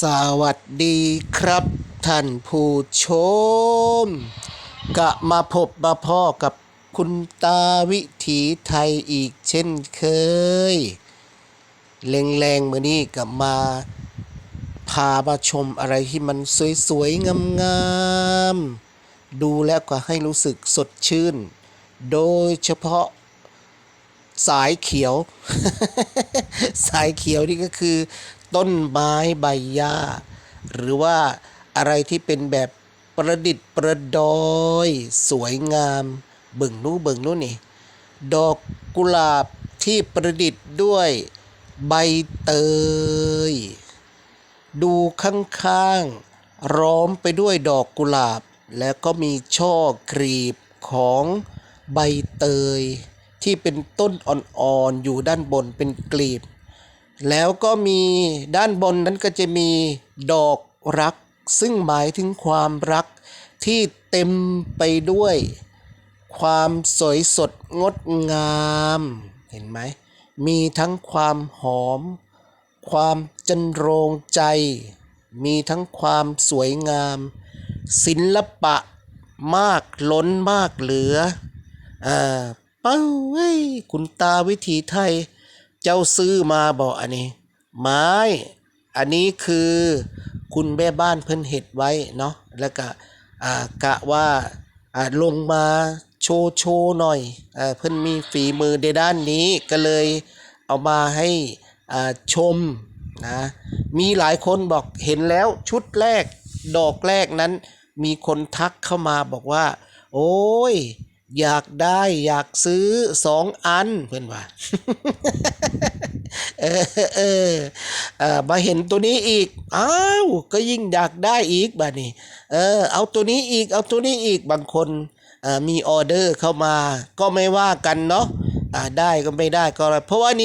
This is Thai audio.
สวัสดีครับ ท่านผู้ชม กะมาพบมาพ่อกับคุณตาวิถีไทยอีกเช่นเคยแรงๆมือนี้กับมาพามาชมอะไรที่มันสวยๆ งามๆ ดูแล้วก็ให้รู้สึกสดชื่น โดยเฉพาะสายเขียว สายเขียวนี่ก็คือ ต้นไม้ใบหญ้า หรือว่าอะไรที่เป็นแบบประดิษฐ์ประดอย สวยงามเบิ่งนู้เบิ่งนู้นี่ ดอกกุหลาบที่ประดิษฐ์ด้วยใบเตย ดูข้างๆร้อมไปด้วยดอกกุหลาบ แล้วก็มีช่อกรีบของใบเตย ที่เป็นต้นอ่อนๆอยู่ด้านบนเป็นกลีบ แล้วก็มีด้านบนนั้นก็จะมีดอกรัก ซึ่งหมายถึงความรักที่เต็มไปด้วย ความสวยสดงดงาม เห็นไหม มีทั้งความหอม ความจันโรงใจ มีทั้งความสวยงาม ศิลปะมากล้นมากเหลือ อ่า เป้าเว้ยคุณตาวิถีไทย เจ้าซื้อมาบอกอันนี้ ไม้ อันนี้คือคุณแม่บ้านเพิ่นเห็ดไว้เนาะแล้วก็อ่ากะว่าอ่าลงมาโชว์โชว์หน่อยอ่าเพิ่นมีฝีมือในด้านนี้ก็เลยเอามาให้อ่าชมนะมีหลายคนบอกเห็นแล้วชุดแรกดอกแรกนั้น มีคนทักเข้ามาบอกว่า โอ้ย อยากได้อยากซื้อสองอันเพื่อนว่าเออเออเออมาเห็นตัวนี้อีกอ้าวก็ยิ่งอยากได้อีกบ้านี้เออ เอาตัวนี้อีก เอาตัวนี้อีกบางคนมีออเดอร์เข้ามา ก็ไม่ว่ากันเนาะได้ก็ไม่ได้ก็อะไรเพราะว่านี่